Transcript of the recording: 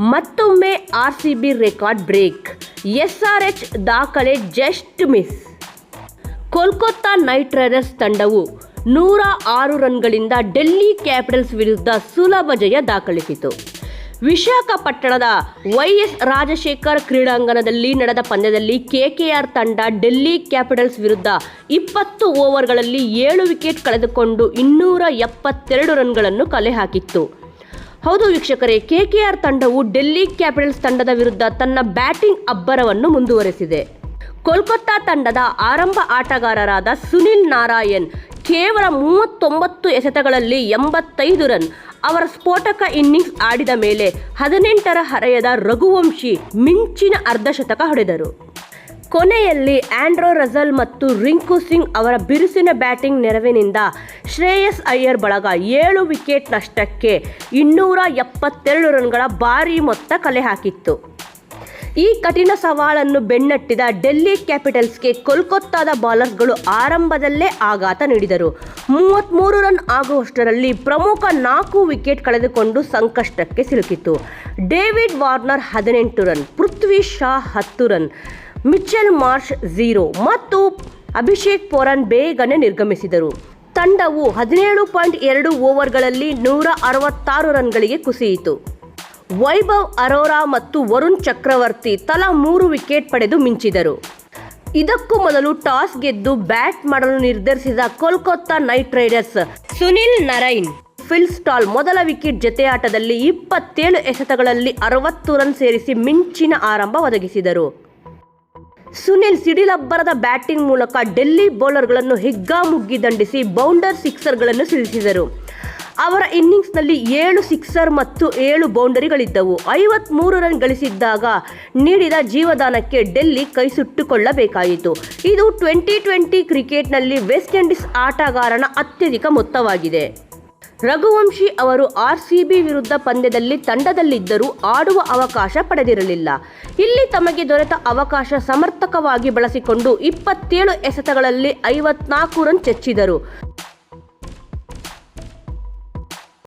ಮತ್ತೊಮ್ಮೆ R C B record break. S R H ದಾಖಲೆ just miss. Kolkata Knight Riders ತಂಡವು ನೂರ ಆರು ರನ್ಗಳಿಂದ ಡೆಲ್ಲಿ ಕ್ಯಾಪಿಟಲ್ಸ್ ವಿರುದ್ಧ ಸುಲಭ ಜಯ ದಾಖಲಿಸಿತು. ವಿಶಾಖಪಟ್ಟಣದ ವೈಎಸ್ ರಾಜಶೇಖರ್ ಕ್ರೀಡಾಂಗಣದಲ್ಲಿ ನಡೆದ ಪಂದ್ಯದಲ್ಲಿ ಕೆಕೆಆರ್ ತಂಡ ಡೆಲ್ಲಿ ಕ್ಯಾಪಿಟಲ್ಸ್ ವಿರುದ್ಧ ಇಪ್ಪತ್ತು ಓವರ್ಗಳಲ್ಲಿ ಏಳು ವಿಕೆಟ್ ಕಳೆದುಕೊಂಡು ಇನ್ನೂರ ಎಪ್ಪತ್ತೆರಡು ರನ್ಗಳನ್ನು ಕಲೆ ಹಾಕಿತ್ತು. ಹೌದು ವೀಕ್ಷಕರೇ ಕೆಕೆಆರ್ ತಂಡವು ಡೆಲ್ಲಿ ಕ್ಯಾಪಿಟಲ್ಸ್ ತಂಡದ ವಿರುದ್ಧ ತನ್ನ ಬ್ಯಾಟಿಂಗ್ ಅಬ್ಬರವನ್ನು ಮುಂದುವರೆಸಿದೆ. ಕೋಲ್ಕತ್ತಾ ತಂಡದ ಆರಂಭ ಆಟಗಾರರಾದ ಸುನಿಲ್ ನಾರಾಯಣ್ ಕೇವಲ ಮೂವತ್ತೊಂಬತ್ತು ಎಸೆತಗಳಲ್ಲಿ ಎಂಬತ್ತೈದು ರನ್, ಅವರ ಸ್ಫೋಟಕ ಇನ್ನಿಂಗ್ಸ್ ಆಡಿದ ಮೇಲೆ ಹದಿನೆಂಟರ ಹರೆಯದ ರಘುವಂಶಿ ಮಿಂಚಿನ ಅರ್ಧಶತಕ ಹೊಡೆದರು. ಕೊನೆಯಲ್ಲಿ ಆಂಡ್ರೋ ರಜಲ್ ಮತ್ತು ರಿಂಕು ಸಿಂಗ್ ಅವರ ಬಿರುಸಿನ ಬ್ಯಾಟಿಂಗ್ ನೆರವಿನಿಂದ ಶ್ರೇಯಸ್ ಅಯ್ಯರ್ ಬಳಗ ಏಳು ವಿಕೆಟ್ ನಷ್ಟಕ್ಕೆ ಇನ್ನೂರ ಎಪ್ಪತ್ತೆರಡು ರನ್ಗಳ ಭಾರೀ ಮೊತ್ತ ಕಲೆ ಹಾಕಿತ್ತು. ಈ ಕಠಿಣ ಸವಾಲನ್ನು ಬೆನ್ನಟ್ಟಿದ ಡೆಲ್ಲಿ ಕ್ಯಾಪಿಟಲ್ಸ್ಗೆ ಕೋಲ್ಕತ್ತಾದ ಬಾಲರ್ಸ್ಗಳು ಆರಂಭದಲ್ಲೇ ಆಘಾತ ನೀಡಿದರು. ಮೂವತ್ತ್ಮೂರು ರನ್ ಆಗುವಷ್ಟರಲ್ಲಿ ಪ್ರಮುಖ ನಾಲ್ಕು ವಿಕೆಟ್ ಕಳೆದುಕೊಂಡು ಸಂಕಷ್ಟಕ್ಕೆ ಸಿಲುಕಿತು ಡೇವಿಡ್ ವಾರ್ನರ್ ಹದಿನೆಂಟು ರನ್, ಪೃಥ್ವಿ ಶಾ ಹತ್ತು ರನ್ ಮಿಚೆಲ್ ಮಾರ್ಷ್ ಝೀರೋ ಮತ್ತು ಅಭಿಷೇಕ್ ಪೊರನ್ ಬೇಗನೆ ನಿರ್ಗಮಿಸಿದರು. ತಂಡವು ಹದಿನೇಳು ಪಾಯಿಂಟ್ ಎರಡು ಓವರ್ಗಳಲ್ಲಿ ನೂರ ಅರವತ್ತಾರು ರನ್ಗಳಿಗೆ ಕುಸಿಯಿತು. ವೈಭವ್ ಅರೋರಾ ಮತ್ತು ವರುಣ್ ಚಕ್ರವರ್ತಿ ತಲಾ ಮೂರು ವಿಕೆಟ್ ಪಡೆದು ಮಿಂಚಿದರು. ಇದಕ್ಕೂ ಮೊದಲು ಟಾಸ್ ಗೆದ್ದು ಬ್ಯಾಟ್ ಮಾಡಲು ನಿರ್ಧರಿಸಿದ Kolkata Knight Riders Sunil Narine Phil stall ಮೊದಲ ವಿಕೆಟ್ ಜತೆಯಾಟದಲ್ಲಿ ಇಪ್ಪತ್ತೇಳು ಎಸೆತಗಳಲ್ಲಿ ಅರವತ್ತು ರನ್ ಸೇರಿಸಿ ಮಿಂಚಿನ ಆರಂಭ ಒದಗಿಸಿದರು. ಸುನಿಲ್ ಸಿಡಿಲಬ್ಬರದ ಬ್ಯಾಟಿಂಗ್ ಮೂಲಕ ಡೆಲ್ಲಿ ಬೌಲರ್ಗಳನ್ನು ಹಿಗ್ಗಾಮುಗ್ಗಿ ದಂಡಿಸಿ ಬೌಂಡರ್ ಸಿಕ್ಸರ್ಗಳನ್ನು ಸಿಡಿಸಿದರು. ಅವರ ಇನ್ನಿಂಗ್ಸ್ನಲ್ಲಿ ಏಳು ಸಿಕ್ಸರ್ ಮತ್ತು ಏಳು ಬೌಂಡರಿಗಳಿದ್ದವು. ಐವತ್ಮೂರು ರನ್ ಗಳಿಸಿದ್ದಾಗ ನೀಡಿದ ಜೀವದಾನಕ್ಕೆ ಡೆಲ್ಲಿ ಕೈ ಸುಟ್ಟುಕೊಳ್ಳಬೇಕಾಯಿತು. ಇದು ಟ್ವೆಂಟಿ ಟ್ವೆಂಟಿ ಕ್ರಿಕೆಟ್ನಲ್ಲಿ ವೆಸ್ಟ್ ಇಂಡೀಸ್ ಆಟಗಾರನ ಅತ್ಯಧಿಕ ಮೊತ್ತವಾಗಿದೆ. ರಘುವಂಶಿ ಅವರು ಆರ್ ಸಿ ಬಿ ವಿರುದ್ಧ ಪಂದ್ಯದಲ್ಲಿ ತಂಡದಲ್ಲಿದ್ದರೂ ಆಡುವ ಅವಕಾಶ ಪಡೆದಿರಲಿಲ್ಲ. ಇಲ್ಲಿ ತಮಗೆ ದೊರೆತ ಅವಕಾಶ ಸಮರ್ಥಕವಾಗಿ ಬಳಸಿಕೊಂಡು ಇಪ್ಪತ್ತೇಳು ಎಸೆತಗಳಲ್ಲಿ ಐವತ್ನಾಲ್ಕು ರನ್ ಚೆಚ್ಚಿದರು.